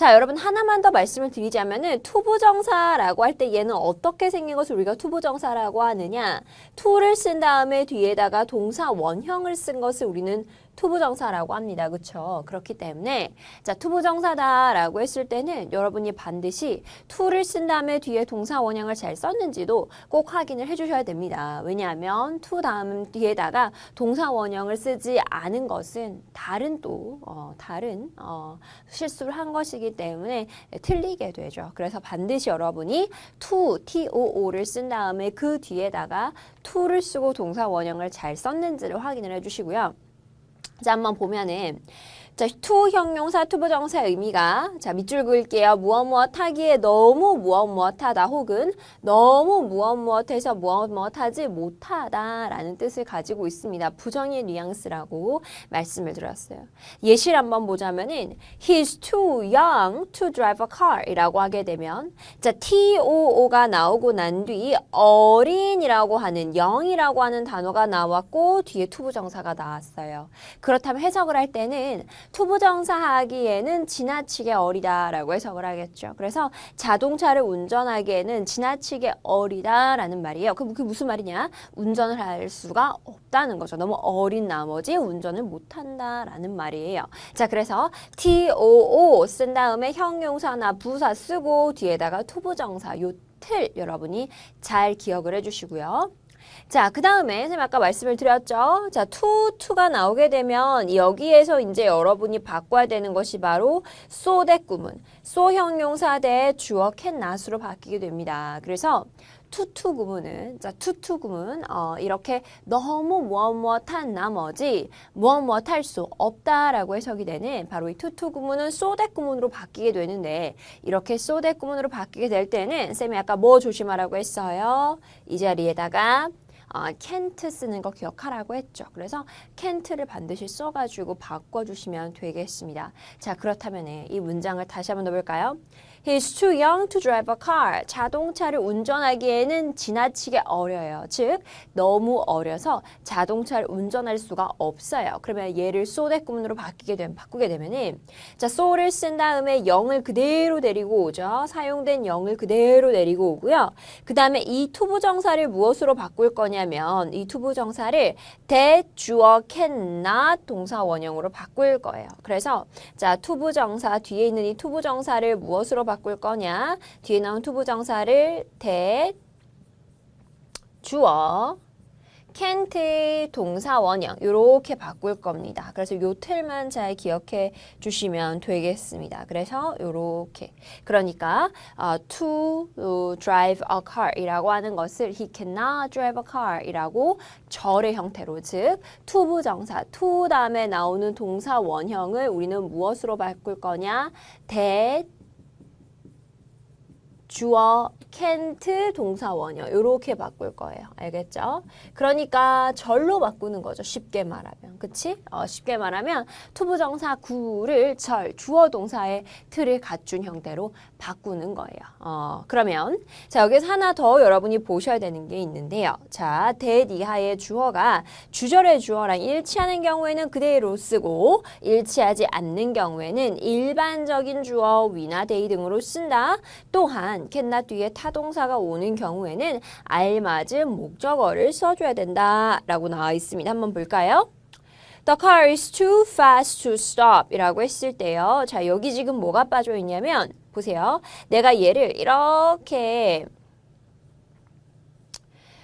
자, 여러분 하나만 더 말씀을 드리자면은 투부정사라고 할 때 얘는 어떻게 생긴 것을 우리가 투부정사라고 하느냐? 투를 쓴 다음에 뒤에다가 동사 원형을 쓴 것을 우리는 투부정사라고 합니다. 그렇죠? 그렇기 때문에 자, 투부정사다라고 했을 때는 여러분이 반드시 투를 쓴 다음에 뒤에 동사 원형을 잘 썼는지도 꼭 확인을 해 주셔야 됩니다. 왜냐하면 투 다음 뒤에다가 동사 원형을 쓰지 않은 것은 다른 또 어, 다른 어, 실수를 한 것이기 때문에 틀리게 되죠. 그래서 반드시 여러분이 to, too를 쓴 다음에 그 뒤에다가 to를 쓰고 동사 원형을 잘 썼는지를 확인을 해주시고요. 자, 한번 보면은 자, to 형용사 투부정사의 의미가 자, 밑줄 그을게요. 무엇 무엇 하기에 너무 무엇 무엇 하다 혹은 너무 무엇 무엇 해서 무엇 무엇 하지 못하다라는 뜻을 가지고 있습니다. 부정의 뉘앙스라고 말씀을 드렸어요. 예시를 한번 보자면은 he's too young to drive a car 이라고 하게 되면 자, TOO가 나오고 난 뒤 어린이라고 하는 영이라고 하는 단어가 나왔고 뒤에 투부정사가 나왔어요. 그렇다면 해석을 할 때는 투부정사 하기에는 지나치게 어리다라고 해석을 하겠죠. 그래서 자동차를 운전하기에는 지나치게 어리다라는 말이에요. 그, 그 무슨 말이냐? 운전을 할 수가 없다는 거죠. 너무 어린 나머지 운전을 못한다라는 말이에요. 자, 그래서 TOO 쓴 다음에 형용사나 부사 쓰고 뒤에다가 투부정사 요 틀 여러분이 잘 기억을 해주시고요. 자, 그 다음에 선생님 아까 말씀을 드렸죠. 자, to, to가 나오게 되면 여기에서 이제 여러분이 바꿔야 되는 것이 바로 so 대 구문, so 형용사 대 주어 can not으로 바뀌게 됩니다. 그래서 투투 구문은 자 투투 구문 어, 이렇게 너무 무엇 무엇한 나머지 무엇 무엇할 수 없다라고 해석이 되는 바로 이 투투 구문은 소댓 구문으로 바뀌게 되는데 이렇게 소댓 구문으로 바뀌게 될 때는 쌤이 아까 뭐 조심하라고 했어요 이 자리에다가 어, can't 쓰는 거 기억하라고 했죠. 그래서 can't를 반드시 써가지고 바꿔주시면 되겠습니다. 자, 그렇다면 이 문장을 다시 한번 넣어볼까요? He's too young to drive a car. 자동차를 운전하기에는 지나치게 어려요. 즉, 너무 어려서 자동차를 운전할 수가 없어요. 그러면 얘를 so대 구문으로 바뀌게 되면, 바꾸게 되면은, 자, so를 쓴 다음에 0을 그대로 데리고 오죠. 사용된 0을 그대로 데리고 오고요. 그 다음에 이 투부 정사를 무엇으로 바꿀 거냐면, 이 투부 정사를 that, 주어, can, not 동사 원형으로 바꿀 거예요. 그래서, 자, 투부 정사, 뒤에 있는 이 투부 정사를 무엇으로 바꿀 거냐? 뒤에 나온 투부 정사를 대 주어 can't 동사 원형 이렇게 바꿀 겁니다. 그래서 요 틀만 잘 기억해 주시면 되겠습니다. 그래서 이렇게 그러니까 어, to drive a car 이라고 하는 것을 he cannot drive a car 이라고 절의 형태로 즉 투부정사 to 다음에 나오는 동사 원형을 우리는 무엇으로 바꿀 거냐? that 주어 can't 동사 원형 이렇게 바꿀 거예요. 알겠죠? 그러니까 절로 바꾸는 거죠. 쉽게 말하면. 그치? 어, 쉽게 말하면 투부정사 구를 절, 주어 동사의 틀을 갖춘 형태로 바꾸는 거예요. 어, 그러면 자 여기서 하나 더 여러분이 보셔야 되는 게 있는데요. 자, that 이하의 주어가 주절의 주어랑 일치하는 경우에는 그대로 쓰고 일치하지 않는 경우에는 일반적인 주어 위나 데이 등으로 쓴다. 또한 캔나 뒤에 타동사가 오는 경우에는 알맞은 목적어를 써줘야 된다라고 나와 있습니다. 한번 볼까요? The car is too fast to stop 이라고 했을 때요. 자, 여기 지금 뭐가 빠져 있냐면 보세요. 내가 얘를 이렇게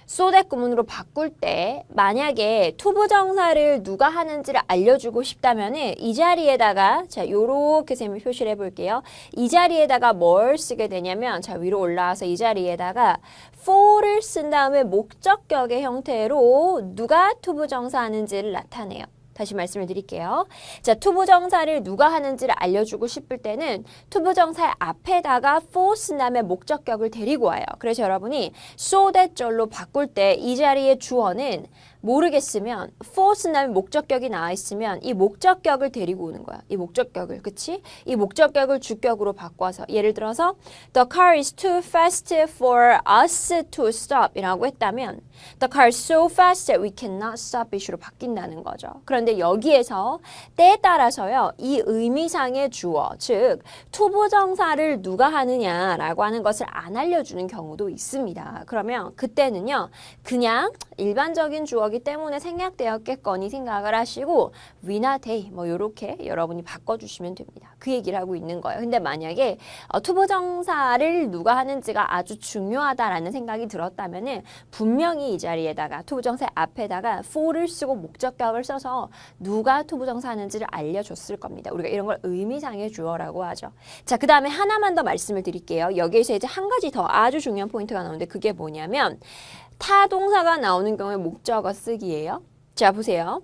소댓 구문으로 바꿀 때 만약에 투부정사를 누가 하는지를 알려주고 싶다면 은 이 자리에다가 자 요렇게 쌤이 표시를 해볼게요. 이 자리에다가 뭘 쓰게 되냐면 자 위로 올라와서 이 자리에다가 for를 쓴 다음에 목적격의 형태로 누가 투부정사 하는지를 나타내요. 다시 말씀을 드릴게요. 자, 투부정사를 누가 하는지를 알려주고 싶을 때는 투부정사 앞에다가 for 쓴 다음에 목적격을 데리고 와요. 그래서 여러분이 so that 절로 바꿀 때 이 자리의 주어는 모르겠으면 for 쓴다음에 목적격이 나와 있으면 이 목적격을 데리고 오는 거야. 이 목적격을, 그치? 이 목적격을 주격으로 바꿔서 예를 들어서 The car is too fast for us to stop 이라고 했다면 The car is so fast that we cannot stop it으로 바뀐다는 거죠. 그런데 여기에서 때에 따라서요. 이 의미상의 주어, 즉 투부정사를 누가 하느냐라고 하는 것을 안 알려주는 경우도 있습니다. 그러면 그때는요. 그냥 일반적인 주어 기 때문에 생략되었겠거니 생각을 하시고 위나 데이 뭐 요렇게 여러분이 바꿔주시면 됩니다. 그 얘기를 하고 있는 거예요. 근데 만약에 어, 투부정사를 누가 하는지가 아주 중요하다라는 생각이 들었다면 은 분명히 이 자리에다가 투부정사 앞에다가 for를 쓰고 목적격을 써서 누가 투부정사 하는지를 알려줬을 겁니다. 우리가 이런 걸 의미상의 주어라고 하죠. 자, 그 다음에 하나만 더 말씀을 드릴게요. 여기에서 이제 한 가지 더 아주 중요한 포인트가 나오는데 그게 뭐냐면 타 동사가 나오는 경우에 목적어 쓰기예요. 자, 보세요.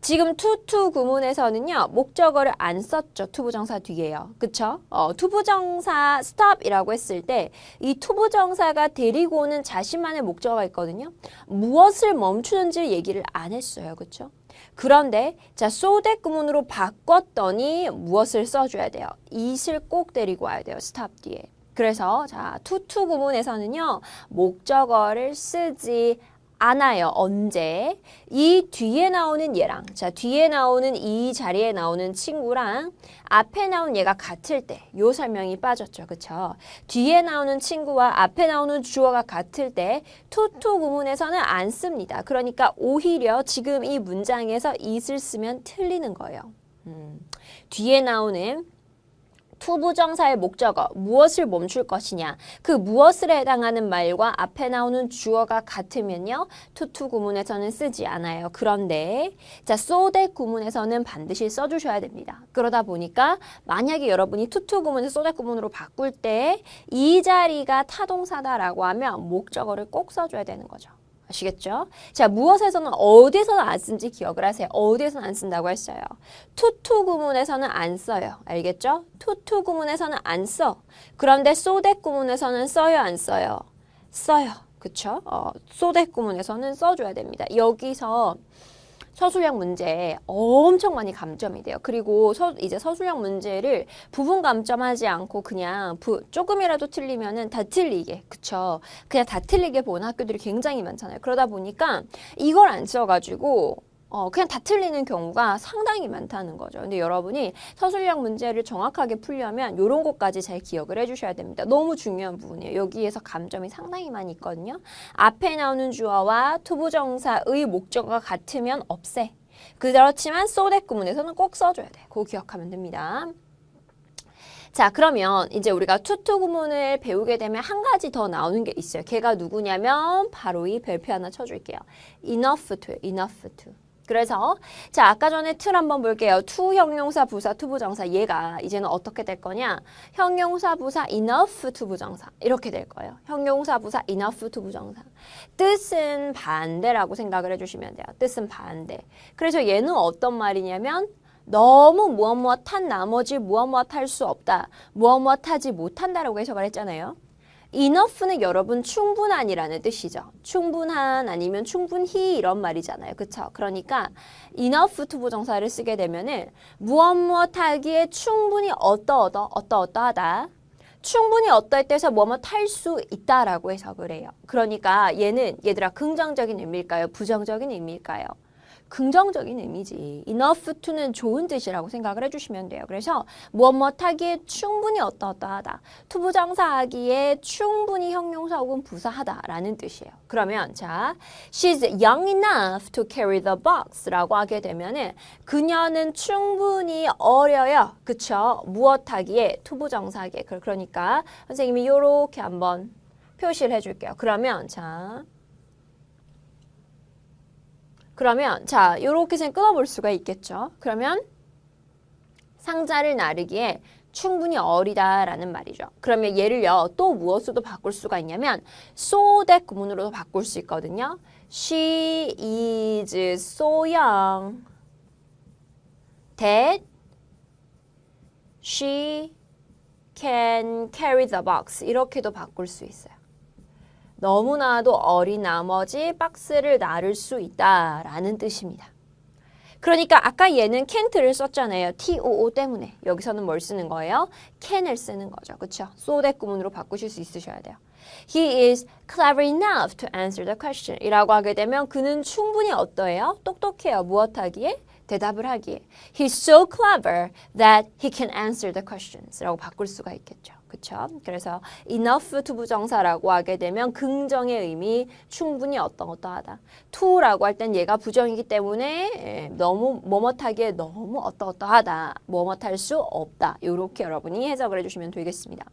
지금 투투 구문에서는요 목적어를 안 썼죠. 투부정사 뒤에요. 그쵸? 어, 투부정사 stop이라고 했을 때 이 투부정사가 데리고 오는 자신만의 목적어가 있거든요. 무엇을 멈추는지 얘기를 안 했어요. 그쵸? 그런데 자 소대 구문으로 바꿨더니 무엇을 써줘야 돼요? it을 꼭 데리고 와야 돼요. stop 뒤에 그래서 자 투투 구문에서는요 목적어를 쓰지 않아요. 언제? 이 뒤에 나오는 얘랑 자 뒤에 나오는 이 자리에 나오는 친구랑 앞에 나온 얘가 같을 때 요 설명이 빠졌죠. 그쵸? 뒤에 나오는 친구와 앞에 나오는 주어가 같을 때 투투 구문에서는 안 씁니다. 그러니까 오히려 지금 이 문장에서 it을 쓰면 틀리는 거예요. 음. 뒤에 나오는 투부정사의 목적어 무엇을 멈출 것이냐? 그 무엇을 해당하는 말과 앞에 나오는 주어가 같으면요 투투 구문에서는 쓰지 않아요. 그런데 자 소댓 구문에서는 반드시 써주셔야 됩니다. 그러다 보니까 만약에 여러분이 투투 구문에서 소댓 구문으로 바꿀 때 이 자리가 타동사다라고 하면 목적어를 꼭 써줘야 되는 거죠 아시겠죠? 자, 무엇에서는 어디서는 안 쓴지 기억을 하세요. 어디에서는 안 쓴다고 했어요. 투투 구문에서는 안 써요. 알겠죠? 투투 구문에서는 안 써. 그런데 소댓 구문에서는 써요, 안 써요? 써요. 그쵸? 어, 소댓 구문에서는 써줘야 됩니다. 여기서 서술형 문제 엄청 많이 감점이 돼요. 그리고 서, 이제 서술형 문제를 부분 감점하지 않고 그냥 부, 조금이라도 틀리면은 다 틀리게, 그쵸? 그냥 다 틀리게 보는 학교들이 굉장히 많잖아요. 그러다 보니까 이걸 안 써가지고 어, 그냥 다 틀리는 경우가 상당히 많다는 거죠. 근데 여러분이 서술형 문제를 정확하게 풀려면 이런 것까지 잘 기억을 해주셔야 됩니다. 너무 중요한 부분이에요. 여기에서 감점이 상당히 많이 있거든요. 앞에 나오는 주어와 투부정사의 목적어가 같으면 없애. 그렇지만 소댓 구문에서는 꼭 써줘야 돼. 그거 기억하면 됩니다. 자 그러면 이제 우리가 투투 구문을 배우게 되면 한 가지 더 나오는 게 있어요. 걔가 누구냐면 바로 이 별표 하나 쳐줄게요. enough to, enough to. 그래서 자 아까 전에 틀 한번 볼게요. 투 형용사 부사 투부정사 얘가 이제는 어떻게 될 거냐? 형용사 부사 enough 투부정사 이렇게 될 거예요. 형용사 부사 enough 투부정사 뜻은 반대라고 생각을 해주시면 돼요. 뜻은 반대. 그래서 얘는 어떤 말이냐면 너무 무엇 무엇 한 나머지 무엇 무엇 할 수 없다. 무엇 무엇 하지 못한다라고 해석을 했잖아요. Enough는 여러분 충분한이라는 뜻이죠. 충분한 아니면 충분히 이런 말이잖아요. 그쵸? 그러니까 enough 투부정사를 쓰게 되면은 무엇 무엇 하기에 충분히 어떠어떠 어떠어떠하다. 충분히 어떨 때서 뭐뭐 탈 수 있다라고 해석을 해요. 그러니까 얘는 얘들아 긍정적인 의미일까요? 부정적인 의미일까요? 긍정적인 의미지. enough to는 좋은 뜻이라고 생각을 해주시면 돼요. 그래서 무엇 무엇 하기에 충분히 어떠어떠하다. 투부정사하기에 충분히 형용사 혹은 부사하다라는 뜻이에요. 그러면 자, she's young enough to carry the box라고 하게 되면은 그녀는 충분히 어려요. 그쵸? 무엇 하기에 투부정사하기에. 그러니까 선생님이 요렇게 한번 표시를 해줄게요. 그러면 자. 그러면 자 이렇게 생 끊어볼 수가 있겠죠. 그러면 상자를 나르기에 충분히 어리다라는 말이죠. 그러면 얘를요 또 무엇으로도 바꿀 수가 있냐면 so that 구문으로도 바꿀 수 있거든요. She is so young that she can carry the box 이렇게도 바꿀 수 있어요. 너무나도 어린 나머지 박스를 나를 수 있다라는 뜻입니다. 그러니까 아까 얘는 can't를 썼잖아요. too 때문에. 여기서는 뭘 쓰는 거예요? can을 쓰는 거죠. 그렇죠? so that 구문으로 바꾸실 수 있으셔야 돼요. He is clever enough to answer the question. 이라고 하게 되면 그는 충분히 어떠해요? 똑똑해요. 무엇하기에? 대답을 하기에. He's so clever that he can answer the questions. 라고 바꿀 수가 있겠죠. 그쵸? 그래서 enough 투부정사라고 하게 되면 긍정의 의미 충분히 어떤 어떠하다. to라고 할 땐 얘가 부정이기 때문에 예, 너무 뭐뭇하기에 너무 어떠어떠하다. 뭐뭇할 수 없다. 이렇게 여러분이 해석을 해주시면 되겠습니다.